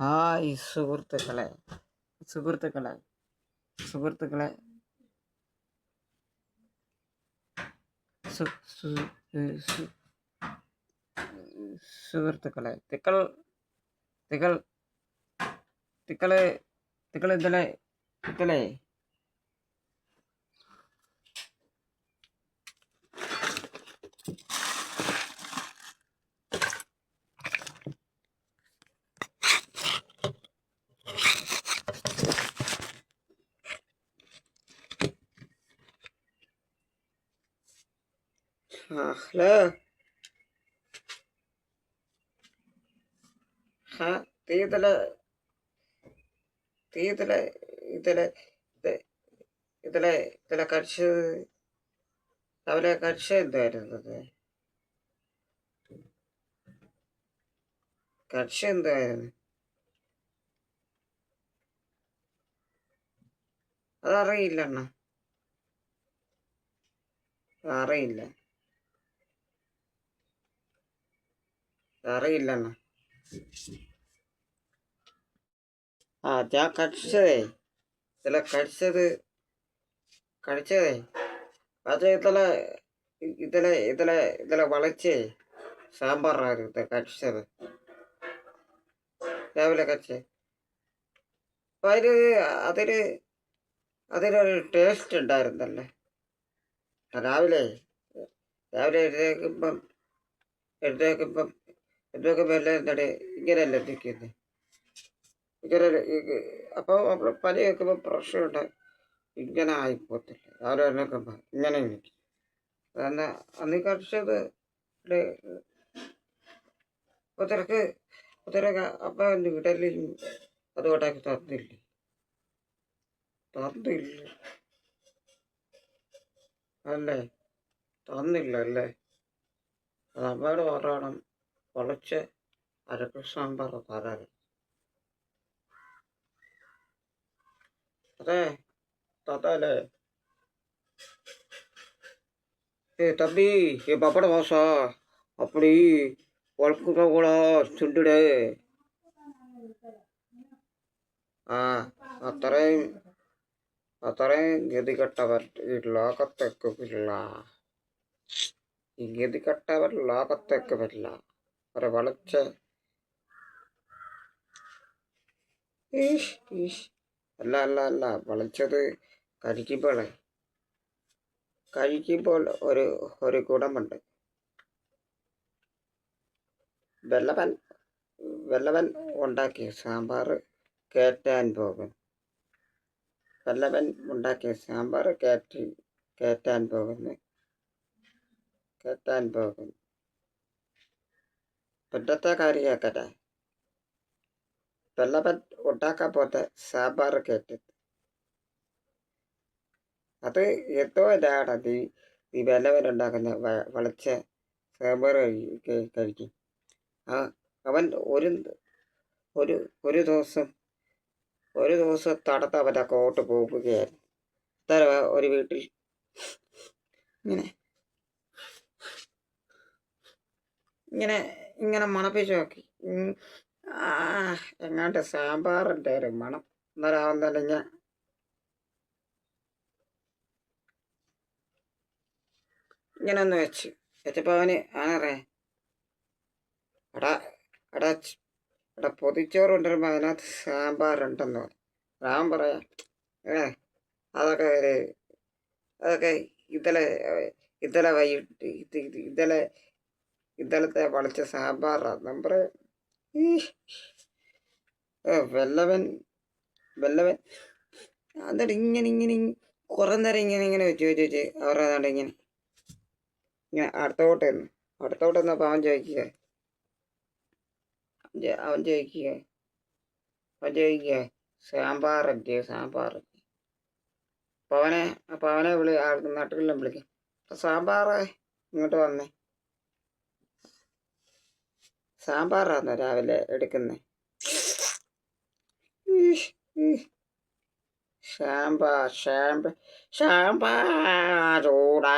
Hi സുഹൃത്തുക്കളെ സുഹൃത്തുക്കളെ സുഹൃത്തുക്കളെ സു- സു- ഏഹ് സു- സുഹൃത്തുക്കളെ തിക്കൾ തികൾ തിക്കള് തിക്കൾ ഇന്നലെ തിക്കളെ ആ, le. Ha, തീതല ഇതിൽ തീ ഇതിൽ ഇതിൽ ഇത് ഇതിലെ കഴിച്ചത് രാവിലെ കഴിച്ച എന്തായിരുന്നത് കഴിച്ച എന്തായിരുന്നു അതറിയില്ല അണ്ണ അറിയില്ല അറിയില്ല അണ്ണ ആ ഞാൻ കടിച്ചതേ. ഇതിലെ കടിച്ചത്. കടിച്ചതേ. അത് ഇതിലെ ഇതിലെ ഇതിലെ ഇതിലെ വളച്ചേ. സാമ്പാറായിരുന്നു ഇത് കടിച്ചത്. രാവിലെ കടിച്ചേ. അപ്പൊ അതിന് അതിന് അതിനൊരു ടേസ്റ്റ് ഉണ്ടായിരുന്നല്ലേ? രാവിലെ രാവിലെ എഴുതേക്കുമ്പം എഴുന്നേൽക്കുമ്പം എഴുന്നേൽക്കുമ്പോൾ എല്ലാം എന്താണ് ഇങ്ങനെയല്ലേ നിൽക്കുന്നത് ഇങ്ങനെ അപ്പോൾ നമ്മൾ പനി കേൾക്കുമ്പോൾ പ്രശ്നമുണ്ട്. ഇങ്ങനെ ആയിപ്പോത്തില്ല രാവിലെ എഴുന്നേൽക്കുമ്പോൾ ഇങ്ങനെ നിൽക്കും അതെന്നാ അന്ന് കഴിച്ചത് ഒത്തിരക്ക് ഒത്തിരക്ക് തിരക്ക് അപ്പം ഇടലും അതുകൊണ്ടാക്കി തന്നില്ലേ? തന്നില്ല. അല്ലേ? തന്നില്ല അല്ലേ? അത് അമ്മയോട് പറയണം പൊളച്ച് അരക്ക് സാമ്പാർ തരാൻ അതെ തന്നല്ലേ ஏ தம்பி என் பப்பட வாசா அப்படி வளர்க்குற கூட ചുണ്ടിട് ആ അത്രയും അത്രയും ഗതികെട്ടവർ ഈ ലോകത്തേക്ക് ഇല്ല ഈ ഗതികെട്ടവർ ലോകത്തേക്ക് വരില്ല അവരെ വളച്ച ഈഷ് ഈഷ് അല്ല അല്ല അല്ല. വളച്ചത് കഴിക്കുമ്പോഴേ കഴിക്കുമ്പോൾ ഒരു ഒരു ഗുണമുണ്ട്. വെള്ളവൻ വെള്ളവൻ ഉണ്ടാക്കിയ സാമ്പാർ കയറ്റാൻ പോകും. വെള്ളവൻ ഉണ്ടാക്കിയ സാമ്പാർ കയറ്റി കയറ്റാൻ പോകുന്നു കയറ്റാൻ പോകും. കാര്യമാക്കട്ടെ വെള്ളവൻ ഉണ്ടാക്കാൻ പോത്ത സാമ്പാർ കയറ്റി അത് എന്തോ ഇതാണ് നീ നീ വെല്ലവൻ ഉണ്ടാക്കുന്ന വ- വളച്ച സാമ്പാർ കഴി- കഴി- കഴിക്കും. ആ അവൻ ഒരു ഒരു ഒരു ദിവസം ഒരു ദിവസം തടത്ത് അവന്റെ കോട്ട് പോകുകയായിരുന്നു. തര ഒരു വീട്ടിൽ ഇങ്ങനെ ഇങ്ങനെ ഇങ്ങനെ മണപ്പിച്ച് നോക്കി. എങ്ങാണ്ട് സാമ്പാറിന്റെ ഒരു മണം. അന്നേരം തന്നെ ഞാൻ ഇങ്ങനെ ഒന്ന് വെച്ച്. വെച്ചപ്പോൾ അവന് ആണറേ എടാ എടാ എടാ പൊതിച്ചോറ് കൊണ്ടുവരുമ്പോൾ അതിനകത്ത് സാമ്പാറുണ്ടെന്ന് പറഞ്ഞു ഞാൻ പറയാം ഏ അതൊക്കെ ഒരു അതൊക്കെ ഇന്നലെ ഇന്നലെ വൈകിട്ട് ഇന്നലെ ഇന്നലത്തെ വളച്ച സാമ്പാറ. നമ്പർ വെല്ലവൻ വെല്ലവൻ എന്നിട്ട് ഇങ്ങനെ ഇങ്ങനെ ഇങ് കുറേ നേരം ഇങ്ങനെ ഇങ്ങനെ വെച്ച് വെച്ച് വെച്ച് അവർ അതാണ്ട് ഇങ്ങനെ ഇങ്ങനെ അടുത്തോട്ട് നിന്ന് അടുത്തോട്ട് നിന്നപ്പോൾ അവൻ ചോദിക്കുക അവൻ ചോദിക്കുക അവൻ ചോദിക്കുക സാമ്പാറല്ലേ സാമ്പാർ അപ്പോൾ അവനെ അപ്പോൾ അവനെ വിളി നാട്ടുകളിലും വിളിക്കും. അപ്പോൾ സാമ്പാറ് ഇങ്ങോട്ട് വന്നേ. സാമ്പാറാണോ രാവിലെ എടുക്കുന്നത് സാമ്പാർ സാമ്പാർ സാമ്പാറോടാ